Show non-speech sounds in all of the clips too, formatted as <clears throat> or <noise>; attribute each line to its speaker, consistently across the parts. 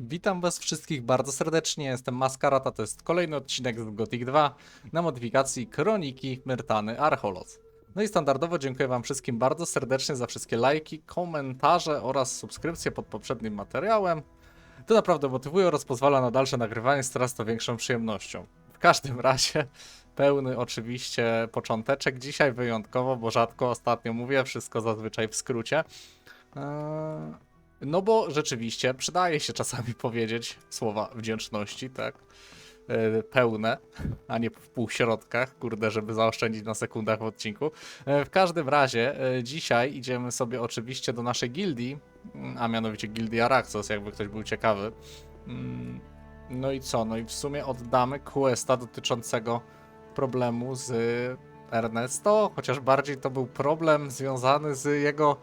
Speaker 1: Witam was wszystkich bardzo serdecznie, jestem Maskarata, to jest kolejny odcinek z Gothic 2 na modyfikacji Kroniki Myrtany Archolos. No i standardowo dziękuję wam wszystkim bardzo serdecznie za wszystkie lajki, komentarze oraz subskrypcje pod poprzednim materiałem. To naprawdę motywuje oraz pozwala na dalsze nagrywanie z coraz to większą przyjemnością. W każdym razie pełny oczywiście począteczek dzisiaj wyjątkowo, bo rzadko ostatnio mówię, wszystko zazwyczaj w skrócie. Eee, no bo rzeczywiście przydaje się czasami <laughs> powiedzieć słowa wdzięczności, tak? E, Pełne, a nie w półśrodkach, kurde, żeby zaoszczędzić na sekundach w odcinku. E, W każdym razie e, dzisiaj idziemy sobie oczywiście do naszej gildii, mm, a mianowicie gildii Araxos, jakby ktoś był ciekawy. Mm, No i co? No i w sumie oddamy questa dotyczącego problemu z Ernesto, chociaż bardziej to był problem związany z jego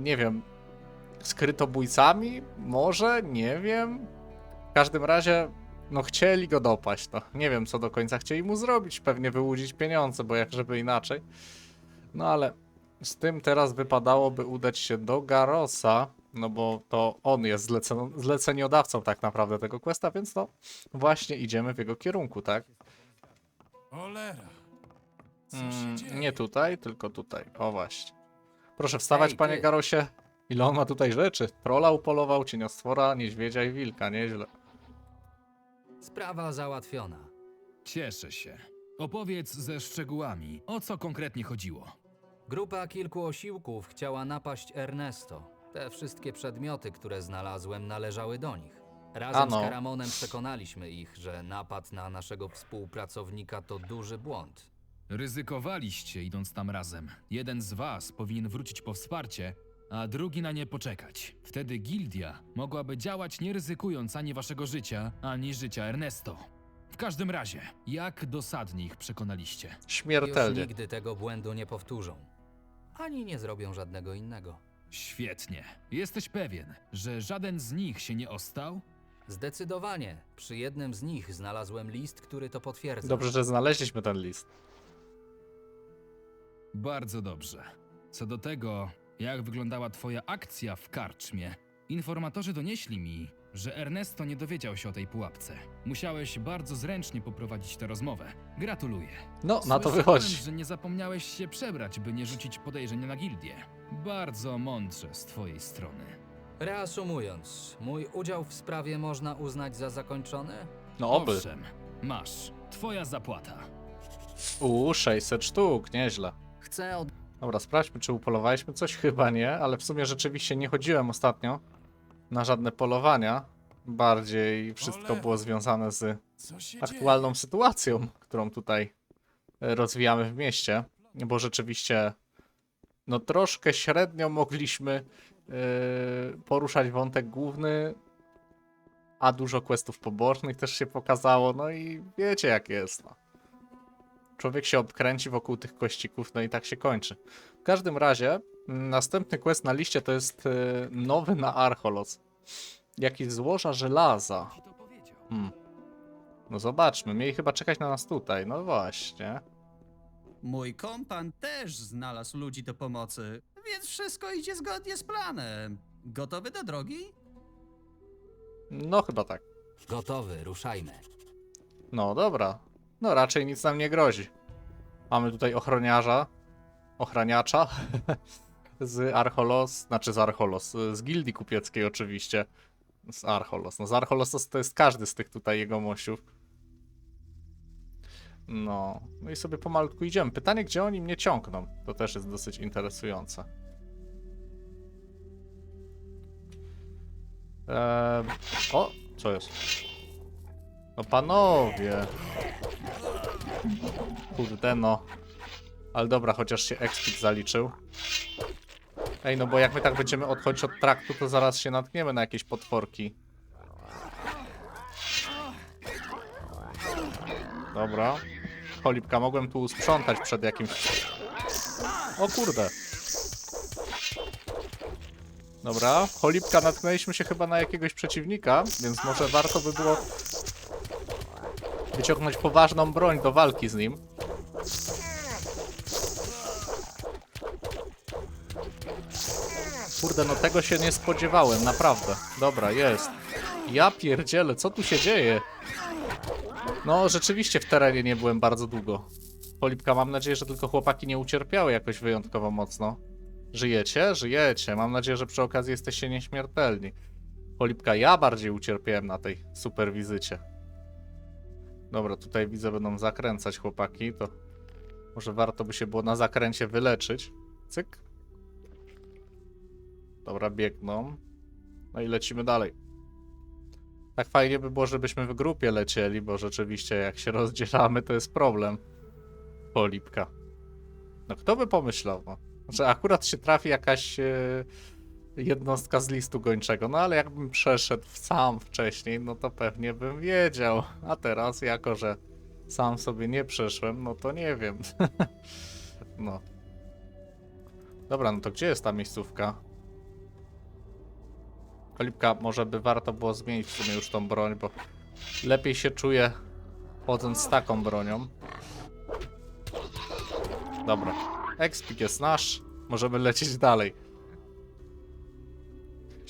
Speaker 1: nie wiem, skrytobójcami? Może? Nie wiem. W każdym razie, no chcieli go dopaść, no. Nie wiem, co do końca chcieli mu zrobić. Pewnie wyłudzić pieniądze, bo jak żeby inaczej. No ale z tym teraz wypadałoby udać się do Garosa, no bo to on jest zlecen zleceniodawcą tak naprawdę tego questa, więc no właśnie idziemy w jego kierunku, tak?
Speaker 2: Cholera. Co
Speaker 1: Mm,
Speaker 2: się dzieje?
Speaker 1: nie tutaj, tylko tutaj. O właśnie. Proszę wstawać,
Speaker 3: Ej,
Speaker 1: panie
Speaker 3: ty.
Speaker 1: Garosie. Ile on ma tutaj rzeczy? Trolla upolował, cieniostwora, niedźwiedzia i wilka, nieźle.
Speaker 3: Sprawa załatwiona.
Speaker 2: Cieszę się. Opowiedz ze szczegółami, o co konkretnie chodziło.
Speaker 3: Grupa kilku osiłków chciała napaść Ernesto. Te wszystkie przedmioty, które znalazłem, należały do nich. Razem
Speaker 1: Ano.
Speaker 3: z Karamonem przekonaliśmy ich, że napad na naszego współpracownika to duży błąd.
Speaker 2: Ryzykowaliście idąc tam razem. Jeden z was powinien wrócić po wsparcie, a drugi na nie poczekać. Wtedy gildia mogłaby działać nie ryzykując ani waszego życia, ani życia Ernesto. W każdym razie, jak dosadnie ich przekonaliście?
Speaker 3: Już
Speaker 1: Śmiertelnie.
Speaker 3: nigdy tego błędu nie powtórzą. Ani nie zrobią żadnego innego.
Speaker 2: Świetnie. Jesteś pewien, że żaden z nich się nie ostał?
Speaker 3: Zdecydowanie. Przy jednym z nich znalazłem list, który to potwierdza.
Speaker 1: Dobrze, że znaleźliśmy ten list.
Speaker 2: Bardzo dobrze. Co do tego, jak wyglądała twoja akcja w karczmie, informatorzy donieśli mi, że Ernesto nie dowiedział się o tej pułapce. Musiałeś bardzo zręcznie poprowadzić tę rozmowę. Gratuluję.
Speaker 1: No, na to
Speaker 2: Słyszałem,
Speaker 1: wychodzi.
Speaker 2: że nie zapomniałeś się przebrać, by nie rzucić podejrzenia na gildię. Bardzo mądrze z twojej strony.
Speaker 3: Reasumując, mój udział w sprawie można uznać za zakończony?
Speaker 1: No oby.
Speaker 2: Owszem, masz. Twoja zapłata.
Speaker 1: U, 600 sztuk, nieźle.
Speaker 3: Chcę od...
Speaker 1: Dobra, sprawdźmy, czy upolowaliśmy coś. Chyba nie, ale w sumie rzeczywiście nie chodziłem ostatnio na żadne polowania. Bardziej wszystko było związane z aktualną sytuacją, którą tutaj e, rozwijamy w mieście, bo rzeczywiście no troszkę średnio mogliśmy e, poruszać wątek główny, a dużo questów pobocznych też się pokazało, no i wiecie jak jest. No. Człowiek się obkręci wokół tych kościków, no i tak się kończy. W każdym razie, m, następny quest na liście to jest e, nowy na Archolos. Jakiś złoża żelaza. Hmm. No zobaczmy, mieli chyba czekać na nas tutaj, no właśnie.
Speaker 4: Mój kompan też znalazł ludzi do pomocy, więc wszystko idzie zgodnie z planem. Gotowy do drogi?
Speaker 1: No chyba tak.
Speaker 3: Gotowy, ruszajmy.
Speaker 1: No dobra. No raczej nic nam nie grozi. Mamy tutaj ochroniarza. Ochraniacza. <laughs> z Archolos, znaczy z Archolos, z gildii kupieckiej oczywiście. Z Archolos. No z Archolos to, to jest każdy z tych tutaj jego mościów. No. No i sobie pomalutku idziemy. Pytanie, gdzie oni mnie ciągną? To też jest dosyć interesujące. Eee, o, co jest? No panowie. Kurde no. Ale dobra, chociaż się expit zaliczył. Ej, no bo jak my tak będziemy odchodzić od traktu, to zaraz się natkniemy na jakieś potworki. Dobra. Cholipka, mogłem tu sprzątać przed jakimś... O kurde. Dobra, cholipka, natknęliśmy się chyba na jakiegoś przeciwnika, więc może warto by było wyciągnąć poważną broń do walki z nim. Kurde, no tego się nie spodziewałem, naprawdę. Dobra, jest. Ja pierdzielę, co tu się dzieje? No, rzeczywiście w terenie nie byłem bardzo długo. Polipka, mam nadzieję, że tylko chłopaki nie ucierpiały jakoś wyjątkowo mocno. Żyjecie? Żyjecie. Mam nadzieję, że przy okazji jesteście nieśmiertelni. Polipka, ja bardziej ucierpiałem na tej super wizycie. Dobra, tutaj widzę, będą zakręcać chłopaki, to może warto by się było na zakręcie wyleczyć. Cyk. Dobra, biegną. No i lecimy dalej. Tak fajnie by było, żebyśmy w grupie lecieli, bo rzeczywiście jak się <laughs> rozdzielamy, to jest problem. Polipka. No kto by pomyślał, no, że akurat się trafi jakaś e, jednostka z listu gończego, no ale jakbym przeszedł sam wcześniej, no to pewnie bym wiedział. A teraz, jako że sam sobie nie przeszłem, no to nie wiem. <laughs> no. Dobra, no to gdzie jest ta miejscówka? Kolipka, może by warto było zmienić w sumie już tą broń, bo lepiej się czuję chodząc z taką bronią. Dobra. Expik jest nasz. Możemy lecieć dalej.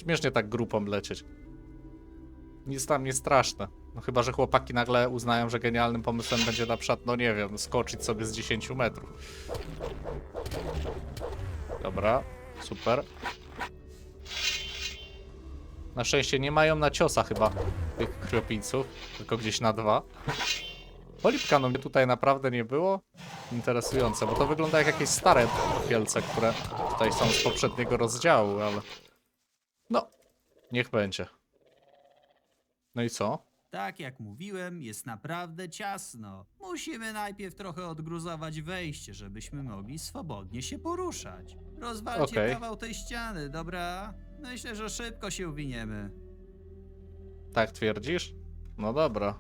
Speaker 1: Śmiesznie tak grupą lecieć. Nic tam nie straszne. No chyba, że chłopaki nagle uznają, że genialnym pomysłem będzie na przykład, no nie wiem, skoczyć sobie z 10 metrów. Dobra, super. Na szczęście nie mają na ciosa chyba tych krwiopijców, tylko gdzieś na dwa. Polipka, no mnie tutaj naprawdę nie było. Interesujące, bo to wygląda jak jakieś stare pielce, które tutaj są z poprzedniego rozdziału, ale... No, niech będzie. No i co?
Speaker 4: Tak jak mówiłem, jest naprawdę ciasno. Musimy najpierw trochę odgruzować wejście, żebyśmy mogli swobodnie się poruszać. Rozwalcie
Speaker 1: Okej.
Speaker 4: kawał tej ściany, dobra? Myślę, że szybko się uwiniemy.
Speaker 1: Tak twierdzisz? No dobra.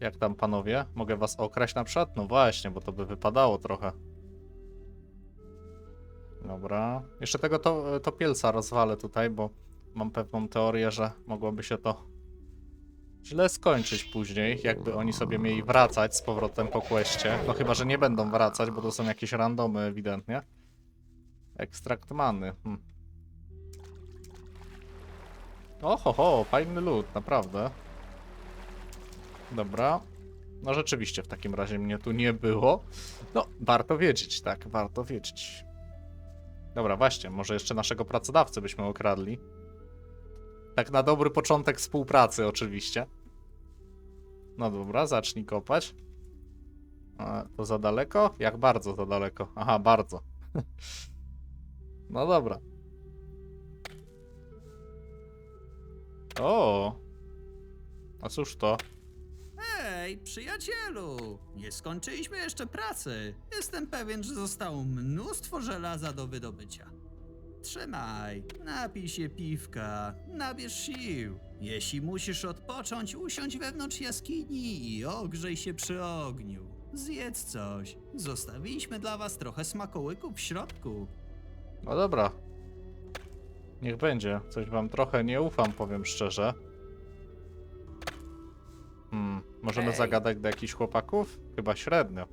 Speaker 1: Jak tam panowie? Mogę was okraść na przykład? No właśnie, bo to by wypadało trochę. Dobra. Jeszcze tego to, to pielca rozwalę tutaj, bo mam pewną teorię, że mogłoby się to źle skończyć później, jakby oni sobie mieli wracać z powrotem po questie. No chyba, że nie będą wracać, bo to są jakieś randomy ewidentnie. Ekstrakt many. Hm. Oho, ho, fajny lód, naprawdę. Dobra. No rzeczywiście, w takim razie mnie tu nie było. No, warto wiedzieć, tak, warto wiedzieć. Dobra, właśnie, może jeszcze naszego pracodawcę byśmy okradli. Tak na dobry początek współpracy, oczywiście. No dobra, zacznij kopać. A, to za daleko? Jak bardzo za daleko? Aha, bardzo. <laughs> no dobra. O! A cóż to?
Speaker 4: Hej, przyjacielu! Nie skończyliśmy jeszcze pracy. Jestem pewien, że zostało mnóstwo żelaza do wydobycia. Trzymaj, napij się piwka, nabierz sił. Jeśli musisz odpocząć, usiądź wewnątrz jaskini i ogrzej się przy ogniu. Zjedz coś. Zostawiliśmy dla was trochę smakołyków w środku.
Speaker 1: No dobra. Niech będzie. Coś wam trochę nie ufam, powiem szczerze. Możemy
Speaker 3: Ej.
Speaker 1: zagadać do jakichś chłopaków? Chyba średnio.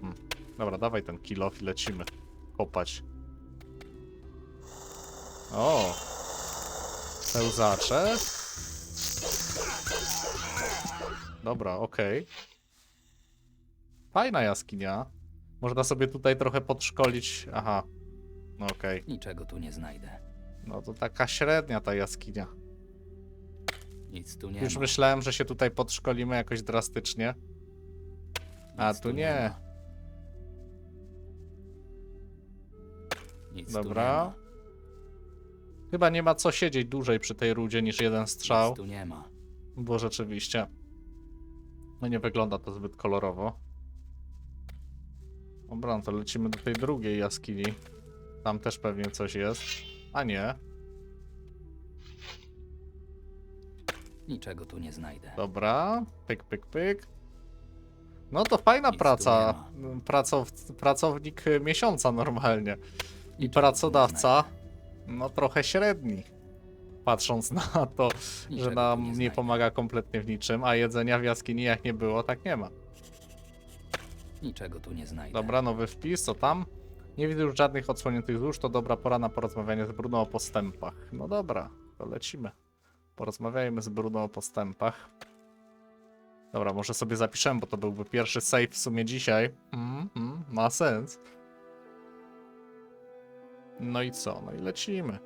Speaker 1: Hmm. Dobra, dawaj ten kill off i lecimy. Kopać. O! Pełzacze? Dobra, okej. Fajna jaskinia. Można sobie tutaj trochę podszkolić. Aha. No okej.
Speaker 3: Niczego tu nie znajdę.
Speaker 1: No to taka średnia ta jaskinia.
Speaker 3: Nic tu nie
Speaker 1: Już
Speaker 3: ma.
Speaker 1: myślałem, że się tutaj podszkolimy jakoś drastycznie. A
Speaker 3: Nic
Speaker 1: tu nie.
Speaker 3: ma. Nic
Speaker 1: Dobra.
Speaker 3: Tu
Speaker 1: Chyba nie ma co siedzieć dłużej przy tej rudzie niż jeden
Speaker 3: nie ma.
Speaker 1: strzał,
Speaker 3: Nic tu nie ma.
Speaker 1: bo rzeczywiście. No nie wygląda to zbyt kolorowo. Dobra, no to lecimy do tej drugiej jaskini. Tam też pewnie coś jest. A nie.
Speaker 3: Niczego tu nie znajdę.
Speaker 1: Dobra, pyk, pyk, pyk. No to fajna
Speaker 3: Nic tu
Speaker 1: praca. Pracow, pracownik miesiąca normalnie. I
Speaker 3: Niczego tu nie
Speaker 1: pracodawca, no trochę średni. Patrząc na to, że
Speaker 3: Niczego tu
Speaker 1: nam nie
Speaker 3: znajdę.
Speaker 1: pomaga kompletnie w niczym, a jedzenia w jaskini jak nie było, tak nie ma.
Speaker 3: Niczego tu nie znajdę.
Speaker 1: Dobra, nowy wpis, co tam? Nie widzę już żadnych odsłoniętych złóż, to dobra pora na porozmawianie z Bruno o postępach. No dobra, to lecimy. Porozmawiajmy z Bruno o postępach. Dobra, może sobie zapiszemy, bo to byłby pierwszy save w sumie dzisiaj. Mm, mm, ma sens. No i co? No i lecimy.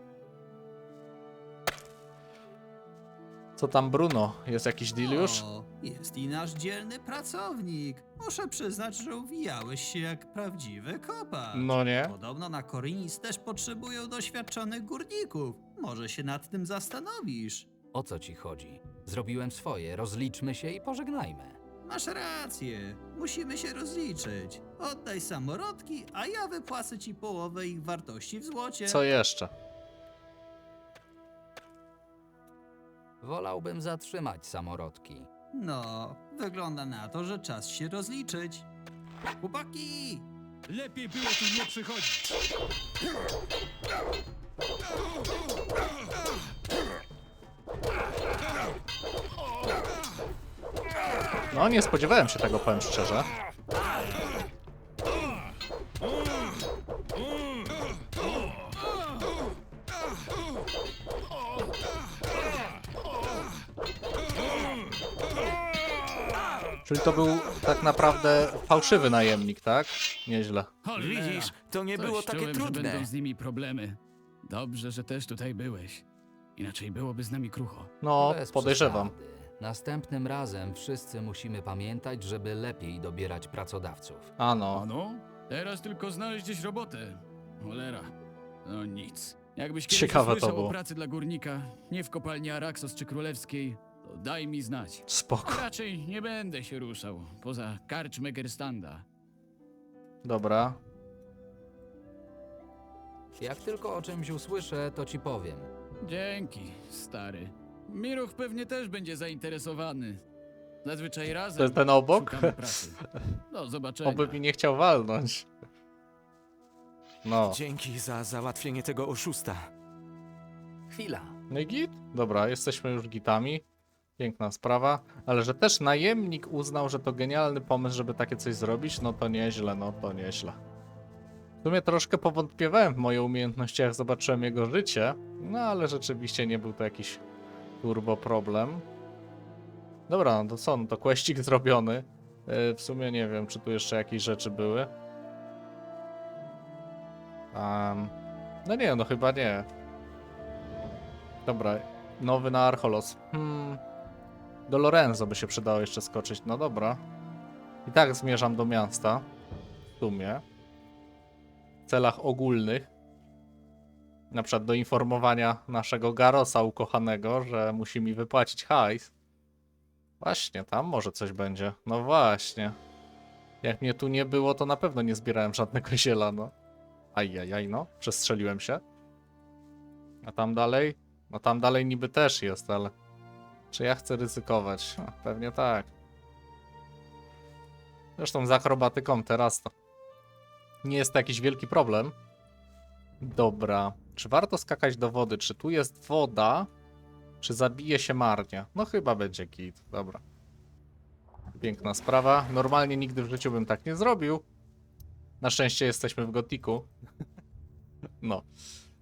Speaker 1: Co tam Bruno? Jest jakiś deal już?
Speaker 4: O, jest i nasz dzielny pracownik. Muszę przyznać, że uwijałeś się jak prawdziwy kopacz.
Speaker 1: No nie?
Speaker 4: Podobno na Korinis też potrzebują doświadczonych górników. Może się nad tym zastanowisz.
Speaker 3: O co ci chodzi? Zrobiłem swoje, rozliczmy się i pożegnajmy.
Speaker 4: Masz rację. Musimy się rozliczyć. Oddaj samorodki, a ja wypłacę ci połowę ich wartości w złocie.
Speaker 1: Co jeszcze?
Speaker 3: Wolałbym zatrzymać samorodki.
Speaker 4: No, wygląda na to, że czas się rozliczyć. Chłopaki!
Speaker 2: Lepiej było tu nie przychodzić.
Speaker 1: No nie spodziewałem się tego, powiem szczerze. Czyli to był tak naprawdę fałszywy najemnik, tak? Nieźle.
Speaker 5: Widzisz, to nie
Speaker 6: Coś
Speaker 5: było takie
Speaker 6: czułem, że
Speaker 5: trudne.
Speaker 6: będą z nimi problemy. Dobrze, że też tutaj byłeś. Inaczej byłoby z nami krucho.
Speaker 1: No,
Speaker 3: Bez
Speaker 1: podejrzewam.
Speaker 3: przesady. Następnym razem wszyscy musimy pamiętać, żeby lepiej dobierać pracodawców.
Speaker 1: A no.
Speaker 6: No, teraz tylko znaleźć gdzieś robotę. Cholera. No nic. Jakbyś kiedyś
Speaker 1: Ciekawe to
Speaker 6: usłyszał
Speaker 1: było.
Speaker 6: o pracy dla górnika, nie w kopalni Araxos czy Królewskiej, to daj mi znać.
Speaker 1: Spoko.
Speaker 6: A raczej nie będę się ruszał, poza karczmę Gerstanda.
Speaker 1: Dobra.
Speaker 3: Jak tylko o czymś usłyszę, to ci powiem.
Speaker 6: Dzięki, stary. Miruch pewnie też będzie zainteresowany. Zazwyczaj razem
Speaker 1: To jest ten obok?
Speaker 6: szukamy pracy. Do zobaczenia.
Speaker 1: Oby mi nie chciał walnąć. No.
Speaker 5: Dzięki za załatwienie tego oszusta.
Speaker 3: Chwila.
Speaker 1: No i git? Dobra, jesteśmy już gitami. Piękna sprawa. Ale że też najemnik uznał, że to genialny pomysł, żeby takie coś zrobić, no to nieźle, no to nieźle. Sumie troszkę powątpiewałem w moje umiejętności, jak zobaczyłem jego życie, no ale rzeczywiście nie był to jakiś turbo problem. Dobra, no to co, no to questik zrobiony. Yy, w sumie nie wiem, czy tu jeszcze jakieś rzeczy były. Um, no nie, no chyba nie. Dobra, nowy na Archolos. Hmm. Do Lorenzo by się przydało jeszcze skoczyć. No dobra. I tak zmierzam do miasta. W sumie. Celach ogólnych. Na przykład do informowania naszego Garosa ukochanego, że musi mi wypłacić hajs. Właśnie, tam może coś będzie. No właśnie. Jak mnie tu nie było, to na pewno nie zbierałem żadnego <laughs> ziela, no. Ajajaj, no. Przestrzeliłem się. A tam dalej? No tam dalej niby też jest, ale... Czy ja chcę ryzykować? No, pewnie tak. Zresztą z akrobatyką teraz to... Nie jest to jakiś wielki problem. Dobra. Czy warto skakać do wody? Czy tu jest woda? Czy zabije się marnie? No chyba będzie git. Dobra. Piękna sprawa. Normalnie nigdy w życiu bym tak nie zrobił. Na szczęście jesteśmy w gotiku. <laughs> no.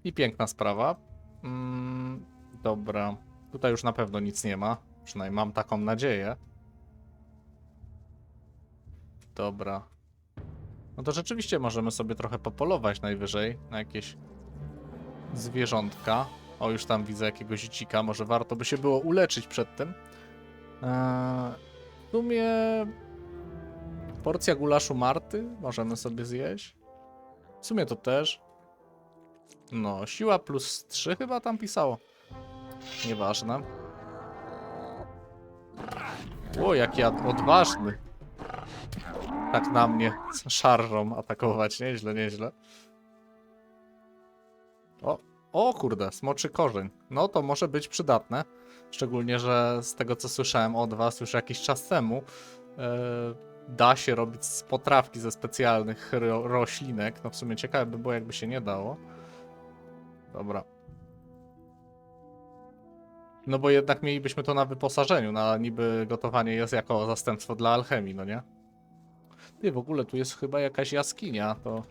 Speaker 1: I piękna sprawa. Mm, dobra. Tutaj już na pewno nic nie ma. Przynajmniej mam taką nadzieję. Dobra. No to rzeczywiście możemy sobie trochę popolować najwyżej na jakieś zwierzątka. O, już tam widzę jakiegoś dzika. Może warto by się było uleczyć przed tym. Eee, w sumie porcja gulaszu Marty możemy sobie zjeść. W sumie to też. No, siła plus 3 chyba tam pisało. Nieważne. O, jaki odważny. Tak na mnie szarżą atakować. Nieźle, nieźle. O, o kurde, smoczy korzeń. No to może być przydatne. Szczególnie, że z tego co słyszałem od was już jakiś czas temu, e, da się robić z potrawki ze specjalnych ro roślinek. No w sumie ciekawe by było, jakby się nie dało. Dobra. No bo jednak mielibyśmy to na wyposażeniu, na niby gotowanie jest jako zastępstwo dla alchemii, no nie? Ty, w ogóle tu jest chyba jakaś jaskinia, to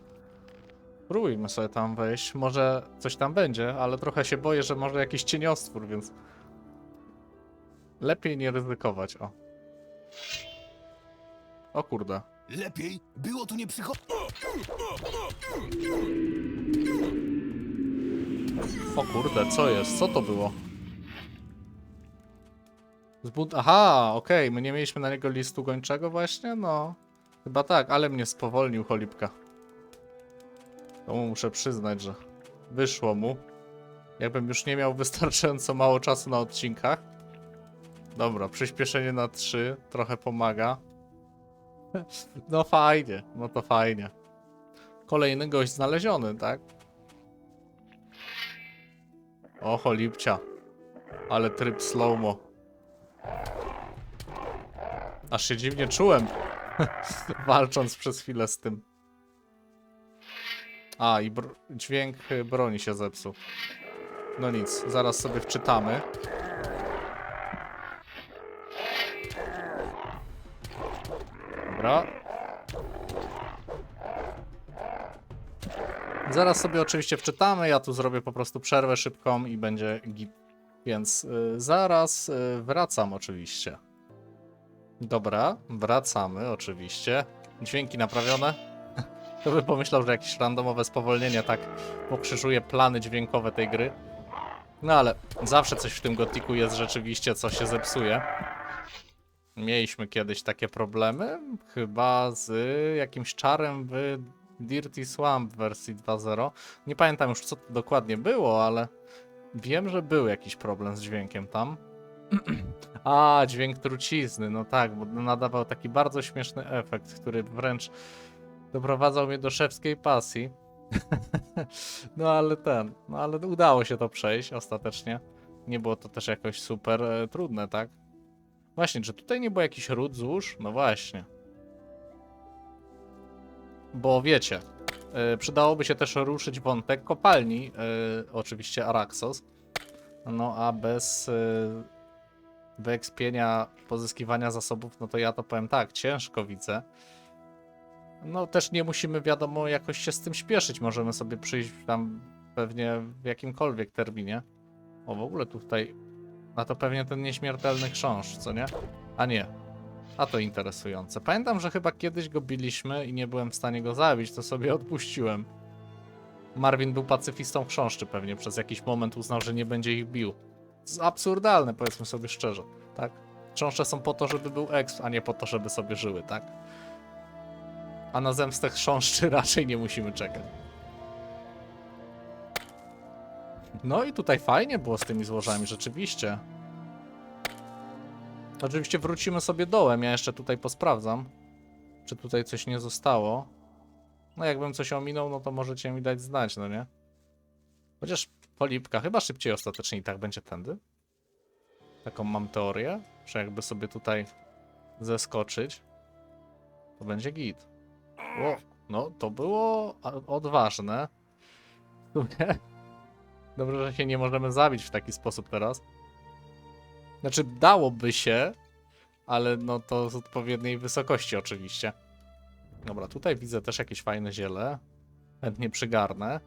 Speaker 1: Spróbujmy sobie tam wejść. Może coś tam będzie, ale trochę się boję, że może jakiś cieniostwór, więc lepiej nie ryzykować. O. O kurde.
Speaker 7: Lepiej było tu nie przychodzić.
Speaker 1: O kurde, co jest? Co to było? Zbud... Aha, okej, my nie mieliśmy na niego listu gończego właśnie? No, chyba tak, ale mnie spowolnił cholipka. To mu muszę przyznać, że wyszło mu. Jakbym już nie miał wystarczająco mało czasu na odcinkach. Dobra, przyspieszenie na 3 trochę pomaga. <laughs> No fajnie, no to fajnie. Kolejny gość znaleziony, tak? O, cholipcia. Ale tryb slow-mo. Aż się dziwnie czułem. <laughs> Walcząc przez chwilę z tym. A, i br- dźwięk y, broni się zepsuł. No nic, zaraz sobie wczytamy. Dobra. Zaraz sobie oczywiście wczytamy, ja tu zrobię po prostu przerwę szybką i będzie git. Więc y, zaraz y, wracam oczywiście. Dobra, wracamy oczywiście. Dźwięki naprawione. <laughs> To by pomyślał, że jakieś randomowe spowolnienie tak pokrzyżuje plany dźwiękowe tej gry. No ale zawsze coś w tym gotiku jest rzeczywiście, co się zepsuje. Mieliśmy kiedyś takie problemy, chyba z jakimś czarem w Dirty Swamp wersji 2.0. Nie pamiętam już co to dokładnie było, ale wiem, że był jakiś problem z dźwiękiem tam. <clears throat> A, dźwięk trucizny, no tak, bo nadawał taki bardzo śmieszny efekt, który wręcz doprowadzał mnie do szewskiej pasji. <laughs> no ale ten, no ale udało się to przejść ostatecznie. Nie było to też jakoś super e, trudne, tak? Właśnie, czy tutaj nie było jakiś ród złóż? No właśnie. Bo wiecie, y, przydałoby się też ruszyć wątek kopalni, y, oczywiście Araxos. No a bez y, wyekspienia, pozyskiwania zasobów, no to ja to powiem tak, ciężko widzę. No też nie musimy, wiadomo, jakoś się z tym śpieszyć. Możemy sobie przyjść tam pewnie w jakimkolwiek terminie. O, w ogóle tutaj, na to pewnie ten nieśmiertelny chrząszcz, co nie? A nie, a to interesujące. Pamiętam, że chyba kiedyś go biliśmy i nie byłem w stanie go zabić, to sobie odpuściłem. Marvin był pacyfistą chrząszczy pewnie, przez jakiś moment uznał, że nie będzie ich bił. Absurdalne, powiedzmy sobie szczerze, tak? Chrząszcze są po to, żeby był exp, a nie po to, żeby sobie żyły, tak? A na zemstę chrząszczy <laughs> raczej nie musimy czekać. No i tutaj fajnie było z tymi złożami, rzeczywiście. Oczywiście wrócimy sobie dołem, ja jeszcze tutaj posprawdzam, czy tutaj coś nie zostało. No jakbym coś ominął, no to możecie mi dać znać, no nie? Chociaż polipka, chyba szybciej ostatecznie i tak będzie tędy. Taką mam teorię, że jakby sobie tutaj zeskoczyć, to będzie git. O, no to było odważne. Dobrze, że się nie możemy zabić w taki sposób teraz. Znaczy, dałoby się, ale no to z odpowiedniej wysokości oczywiście. Dobra, tutaj widzę też jakieś fajne ziele. Chętnie przygarnę.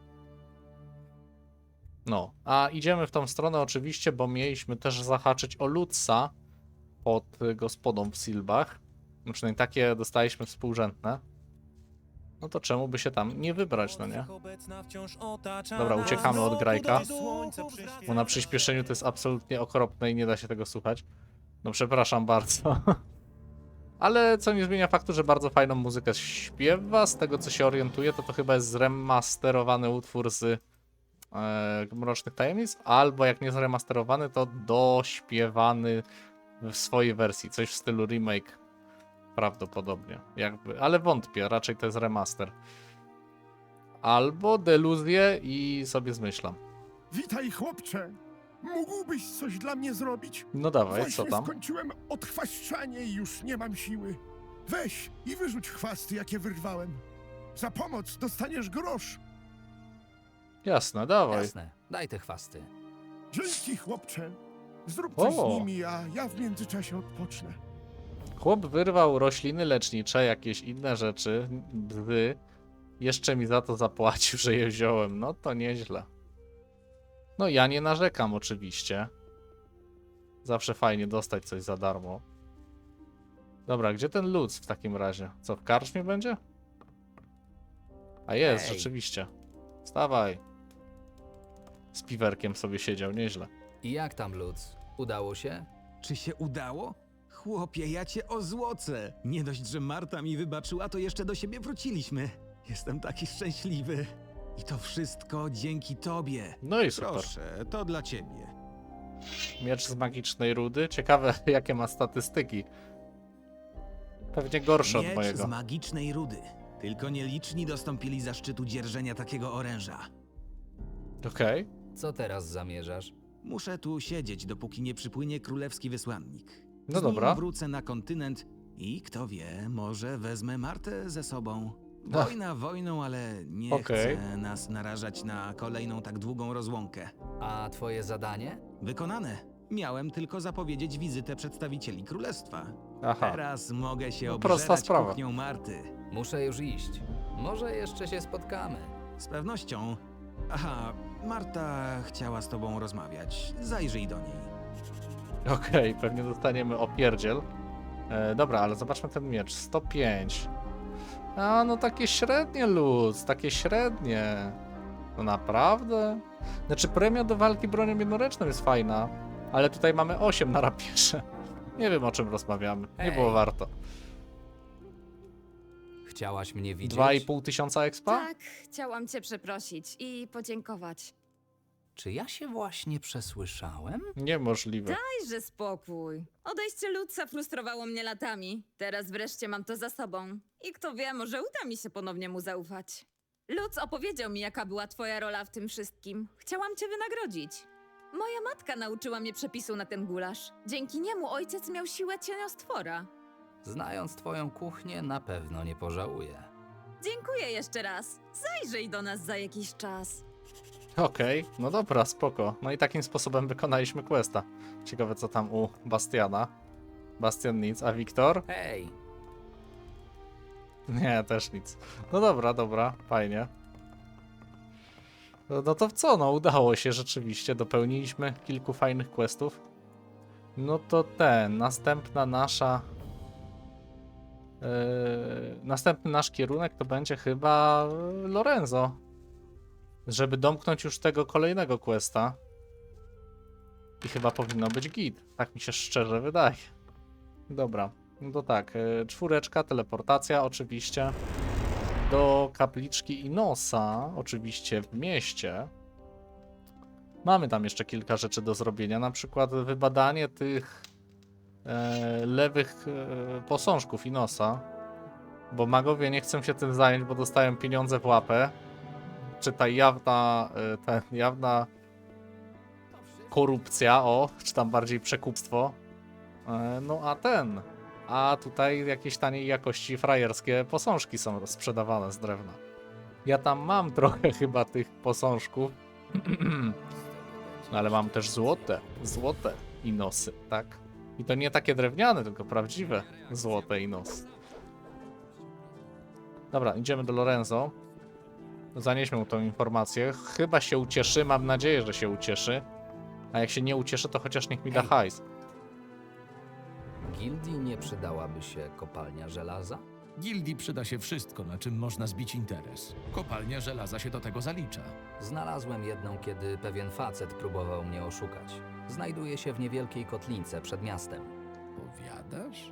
Speaker 1: No, a idziemy w tą stronę oczywiście, bo mieliśmy też zahaczyć o Lutsa pod gospodą w Silbach. Przynajmniej takie dostaliśmy współrzędne. No to czemu by się tam nie wybrać, no nie? Dobra, uciekamy od Grajka. Bo na przyspieszeniu to jest absolutnie okropne i nie da się tego słuchać. No przepraszam bardzo. <laughs> Ale co nie zmienia faktu, że bardzo fajną muzykę śpiewa. Z tego co się orientuję, to to chyba jest zremasterowany utwór z Mrocznych Tajemnic, albo jak nie zremasterowany, to dośpiewany w swojej wersji. Coś w stylu remake prawdopodobnie. Jakby, ale wątpię, raczej to jest remaster. Albo deluzję i sobie zmyślam.
Speaker 8: Witaj, chłopcze! Mógłbyś coś dla mnie zrobić?
Speaker 1: No dawaj,
Speaker 8: Właśnie
Speaker 1: co tam?
Speaker 8: skończyłem odchwaszczanie i już nie mam siły. Weź i wyrzuć chwasty, jakie wyrwałem. Za pomoc dostaniesz grosz.
Speaker 1: Jasne, dawaj.
Speaker 3: Jasne, daj te chwasty.
Speaker 8: Dzięki, chłopcze. Zrób coś
Speaker 1: O.
Speaker 8: z nimi, a ja w międzyczasie odpocznę.
Speaker 1: Chłop wyrwał rośliny lecznicze, jakieś inne rzeczy, bzy, Jeszcze mi za to zapłacił, że je wziąłem. No to nieźle. No ja nie narzekam oczywiście. Zawsze fajnie dostać coś za darmo. Dobra, gdzie ten luz w takim razie? Co, w karczmie będzie? A jest,
Speaker 3: Ej.
Speaker 1: rzeczywiście. Wstawaj. Z piwerkiem sobie siedział, nieźle.
Speaker 3: I jak tam, Lutz? Udało się?
Speaker 9: Czy się udało? Chłopie, ja cię ozłocę. Nie dość, że Marta mi wybaczyła, to jeszcze do siebie wróciliśmy. Jestem taki szczęśliwy. I to wszystko dzięki tobie.
Speaker 1: No i super.
Speaker 9: Proszę, to dla ciebie.
Speaker 1: Miecz z magicznej rudy. Ciekawe, <laughs> jakie ma statystyki. Pewnie gorsze od
Speaker 9: Miecz
Speaker 1: mojego.
Speaker 9: z magicznej rudy. Tylko nieliczni dostąpili zaszczytu dzierżenia takiego oręża.
Speaker 1: Okej.
Speaker 3: Co teraz zamierzasz?
Speaker 9: Muszę tu siedzieć, dopóki nie przypłynie królewski wysłannik.
Speaker 1: No dobra.
Speaker 9: Wrócę na kontynent i kto wie, może wezmę Martę ze sobą.
Speaker 1: Ach.
Speaker 9: Wojna wojną, ale nie
Speaker 1: Okej.
Speaker 9: chcę nas narażać na kolejną tak długą rozłąkę.
Speaker 3: A twoje zadanie?
Speaker 9: Wykonane. Miałem tylko zapowiedzieć wizytę przedstawicieli królestwa.
Speaker 1: Aha.
Speaker 9: Teraz mogę się
Speaker 1: No,
Speaker 9: obżerać
Speaker 1: prosta sprawa.
Speaker 9: kuchnią Marty.
Speaker 3: Muszę już iść. Może jeszcze się spotkamy.
Speaker 9: Z pewnością. Aha, Marta chciała z tobą rozmawiać. Zajrzyj do niej.
Speaker 1: Okej, pewnie dostaniemy opierdziel. E, dobra, ale zobaczmy ten miecz. 105. A, no takie średnie luz, takie średnie. No naprawdę? Znaczy premia do walki bronią jednoręczną jest fajna, ale tutaj mamy 8 na rapierze. Nie wiem o czym rozmawiamy. Nie
Speaker 3: Ej.
Speaker 1: było warto.
Speaker 3: Chciałaś mnie widzieć?
Speaker 1: 2,5 tysiąca expa?
Speaker 10: Tak, chciałam cię przeprosić i podziękować.
Speaker 3: Czy ja się właśnie przesłyszałem?
Speaker 1: Niemożliwe.
Speaker 10: Dajże spokój. Odejście Lutza frustrowało mnie latami. Teraz wreszcie mam to za sobą. I kto wie, może uda mi się ponownie mu zaufać. Lutz opowiedział mi, jaka była twoja rola w tym wszystkim. Chciałam cię wynagrodzić. Moja matka nauczyła mnie przepisu na ten gulasz. Dzięki niemu ojciec miał siłę cieniostwora.
Speaker 3: Znając twoją kuchnię, na pewno nie pożałuję.
Speaker 10: Dziękuję jeszcze raz. Zajrzyj do nas za jakiś czas.
Speaker 1: Okej, no dobra, spoko. No i takim sposobem wykonaliśmy questa. Ciekawe co tam u Bastiana. Bastian nic, a Wiktor?
Speaker 3: Hej,
Speaker 1: Nie, też nic. No dobra, dobra, fajnie. No, no to co, no udało się rzeczywiście, dopełniliśmy kilku fajnych questów. No to ten, następna nasza... Yy, następny nasz kierunek to będzie chyba Lorenzo. Żeby domknąć już tego kolejnego questa. I chyba powinno być git. Tak mi się szczerze wydaje. Dobra, no to tak, y, czwóreczka, teleportacja oczywiście. Do kapliczki Inosa, oczywiście w mieście. Mamy tam jeszcze kilka rzeczy do zrobienia, na przykład wybadanie tych e, lewych e, posążków Inosa. Bo magowie nie chcą się tym zająć, bo dostają pieniądze w łapę. Czy ta jawna, e, ta jawna korupcja, o, czy tam bardziej przekupstwo. E, No a ten, a tutaj jakieś taniej jakości frajerskie posążki są sprzedawane z drewna. Ja tam mam trochę <laughs> chyba tych posążków, <clears throat> ale mam też złote, złote inosy, tak? I to nie takie drewniane, tylko prawdziwe złote inosy. Dobra, idziemy do Lorenzo. Zanieśmy mu tą informację. Chyba się ucieszy, mam nadzieję, że się ucieszy. A jak się nie ucieszy, to chociaż niech mi da hajs.
Speaker 3: gildii nie przydałaby się kopalnia żelaza?
Speaker 11: Gildii przyda się wszystko, na czym można zbić interes. Kopalnia żelaza się do tego zalicza.
Speaker 3: Znalazłem jedną, kiedy pewien facet próbował mnie oszukać. Znajduje się w niewielkiej kotlince przed miastem.
Speaker 11: Powiadasz?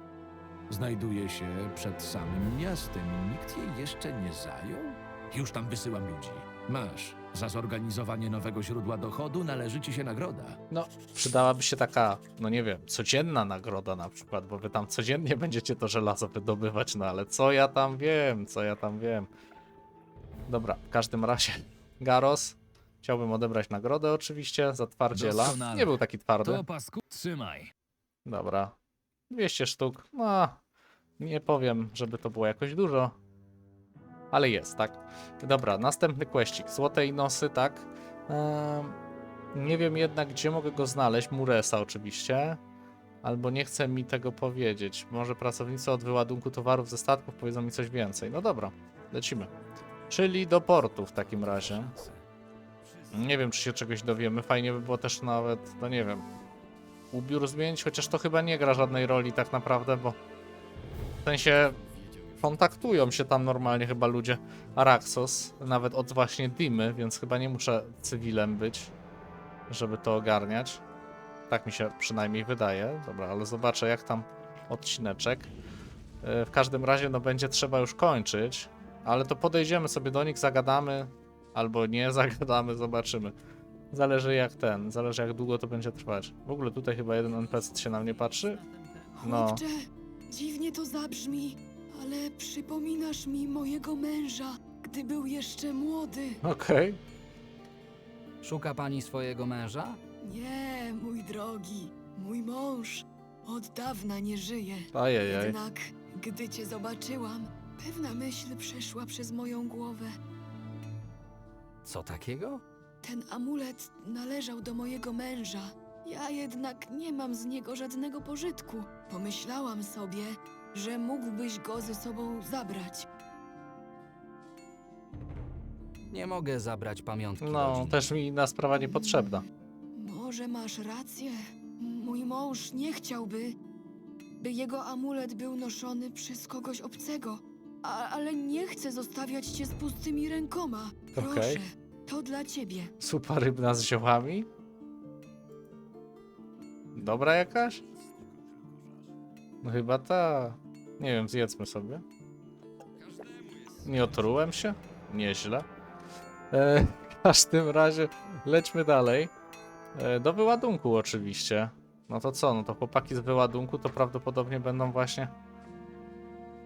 Speaker 11: Znajduje się przed samym miastem i nikt jej jeszcze nie zajął? Już tam wysyłam ludzi. Masz. Za zorganizowanie nowego źródła dochodu należy ci się nagroda.
Speaker 1: No, przydałaby się taka, no nie wiem, codzienna nagroda na przykład, bo wy tam codziennie <laughs> będziecie to żelazo wydobywać, no ale co ja tam wiem, co ja tam wiem. Dobra, w każdym razie, <laughs> Garos, chciałbym odebrać nagrodę oczywiście za twardziela.
Speaker 2: Doskonale.
Speaker 1: Nie był taki twardy.
Speaker 2: To pasku... Trzymaj.
Speaker 1: Dobra, 200 sztuk, no, nie powiem, żeby to było jakoś dużo, ale jest, tak? Dobra, następny questik, złote nosy, tak? Ehm, nie wiem jednak, gdzie mogę go znaleźć, Muresa oczywiście, albo nie chce mi tego powiedzieć. Może pracownicy od wyładunku towarów ze statków powiedzą mi coś więcej. No dobra, lecimy. Czyli do portu w takim razie. Nie wiem, czy się czegoś dowiemy. Fajnie by było też nawet, no nie wiem, ubiór zmienić, chociaż to chyba nie gra żadnej roli tak naprawdę, bo w sensie kontaktują się tam normalnie chyba ludzie Araxos, nawet od właśnie Dimy, więc chyba nie muszę cywilem być, żeby to ogarniać. Tak mi się przynajmniej wydaje. Dobra, ale zobaczę jak tam odcineczek. E, W każdym razie no będzie trzeba już kończyć, ale to podejdziemy sobie do nich, zagadamy, albo nie <laughs> zagadamy, zobaczymy. Zależy jak ten, zależy jak długo to będzie trwać. W ogóle tutaj chyba jeden NPC się na mnie patrzy. No.
Speaker 12: Dziwnie to zabrzmi, ale przypominasz mi mojego męża, gdy był jeszcze młody.
Speaker 1: Okej.
Speaker 3: Szuka pani swojego męża?
Speaker 12: Nie, mój drogi, mój mąż od dawna nie żyje.
Speaker 1: Ajajaj.
Speaker 12: Jednak, gdy cię zobaczyłam, pewna myśl przeszła przez moją głowę.
Speaker 3: Co takiego?
Speaker 12: Ten amulet należał do mojego męża. Ja jednak nie mam z niego żadnego pożytku. Pomyślałam sobie, że mógłbyś go ze sobą zabrać.
Speaker 3: Nie mogę zabrać pamiątki
Speaker 1: No,
Speaker 3: rodziny.
Speaker 1: też mi inna sprawa niepotrzebna.
Speaker 12: Może masz rację. Mój mąż nie chciałby, by jego amulet był noszony przez kogoś obcego. A, ale nie chcę zostawiać cię z pustymi rękoma. Proszę,
Speaker 1: Okej.
Speaker 12: to dla ciebie.
Speaker 1: Supa rybna z ziołami? Dobra jakaś? No chyba ta. Nie wiem, zjedzmy sobie. Nie otrułem się? Nieźle. E, w każdym razie lećmy dalej. E, do wyładunku oczywiście. No to co, no to chłopaki z wyładunku to prawdopodobnie będą właśnie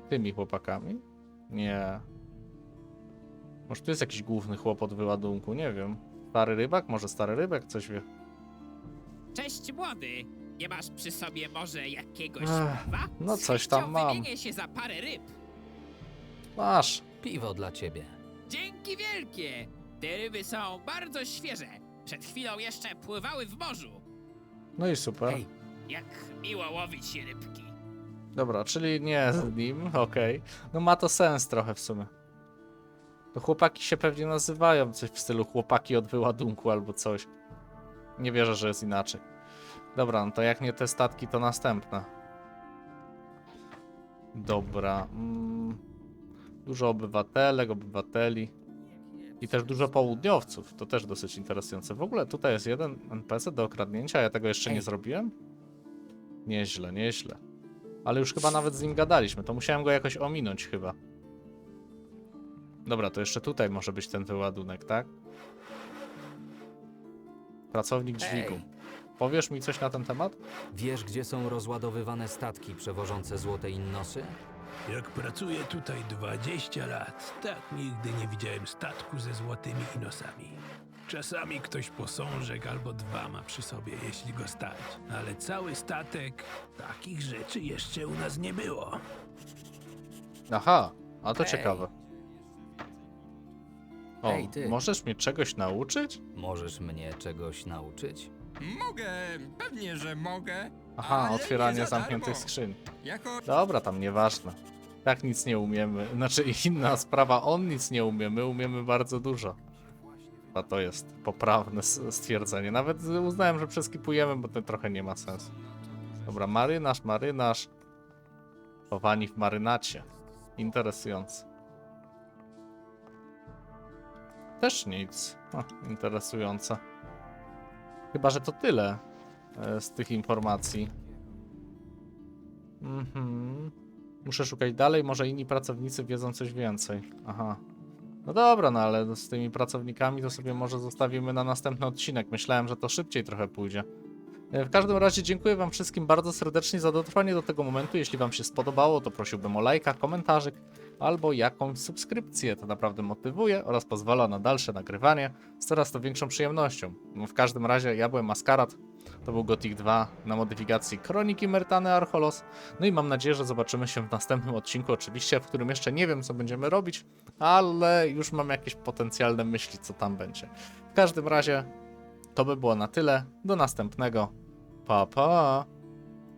Speaker 1: tymi chłopakami? Nie. Może tu jest jakiś główny chłop od wyładunku, nie wiem. Stary rybak? Może stary rybak coś wie.
Speaker 13: Cześć młody! Nie masz przy sobie może jakiegoś
Speaker 1: Ech,
Speaker 13: piwa?
Speaker 1: no coś tam
Speaker 13: chęcią
Speaker 1: mam.
Speaker 13: Wymienię się za parę ryb.
Speaker 1: Masz.
Speaker 3: Piwo dla ciebie.
Speaker 13: Dzięki wielkie! Te ryby są bardzo świeże. Przed chwilą jeszcze pływały w morzu.
Speaker 1: No i super.
Speaker 3: Ej.
Speaker 13: Jak miło łowić rybki.
Speaker 1: Dobra, czyli nie z nim, okej. No ma to sens trochę w sumie. To chłopaki się pewnie nazywają coś w stylu chłopaki od wyładunku albo coś. Nie wierzę, że jest inaczej. Dobra, no to jak nie te statki, to następne. Dobra. Mm, dużo obywatelek, obywateli. I też dużo południowców. To też dosyć interesujące. W ogóle tutaj jest jeden NPC do okradnięcia, ja tego jeszcze nie zrobiłem? Nieźle, nieźle. Ale już chyba nawet z nim gadaliśmy, to musiałem go jakoś ominąć chyba. Dobra, to jeszcze tutaj może być ten wyładunek, tak? Pracownik dźwigu.
Speaker 3: Ej.
Speaker 1: Powiesz mi coś na ten temat?
Speaker 3: Wiesz, gdzie są rozładowywane statki przewożące złote innosy?
Speaker 11: Jak pracuję tutaj 20 lat, tak nigdy nie widziałem statku ze złotymi inosami. Czasami ktoś posążek albo dwa ma przy sobie, jeśli go stać. Ale cały statek takich rzeczy jeszcze u nas nie było.
Speaker 1: Aha, a to
Speaker 3: Ej.
Speaker 1: ciekawe. O,
Speaker 3: Ej, ty.
Speaker 1: możesz mnie czegoś nauczyć?
Speaker 3: Możesz mnie czegoś nauczyć?
Speaker 13: Mogę, pewnie, że mogę.
Speaker 1: Aha,
Speaker 13: Ale nie
Speaker 1: otwieranie
Speaker 13: za
Speaker 1: zamkniętych
Speaker 13: darmo.
Speaker 1: skrzyń.
Speaker 13: Jako
Speaker 1: Dobra, tam nieważne. Tak nic nie umiemy. <laughs> Znaczy inna sprawa, on nic nie umie, my umiemy bardzo dużo. A to jest poprawne s- stwierdzenie. Nawet uznałem, że przeskipujemy, bo to trochę nie ma sensu. Dobra, marynarz, marynarz. Chowani w marynacie. Interesujące. Też nic. O, interesujące. Chyba, że to tyle e, z tych informacji. Mhm. Muszę szukać dalej, może inni pracownicy wiedzą coś więcej. Aha. No dobra, no ale z tymi pracownikami to sobie może zostawimy na następny odcinek. Myślałem, że to szybciej trochę pójdzie. E, W każdym razie dziękuję wam wszystkim bardzo serdecznie za dotrwanie do tego momentu. Jeśli wam się spodobało, to prosiłbym o lajka, komentarzyk albo jakąś subskrypcję. To naprawdę motywuje oraz pozwala na dalsze nagrywanie z coraz to większą przyjemnością. No, W każdym razie ja byłem Maskarat, to był Gothic 2 na modyfikacji Kroniki Mertany Archolos. No i mam nadzieję, że zobaczymy się w następnym odcinku, oczywiście, w którym jeszcze nie wiem, co będziemy robić, ale już mam jakieś potencjalne myśli, co tam będzie. W każdym razie to by było na tyle. Do następnego. Pa, pa.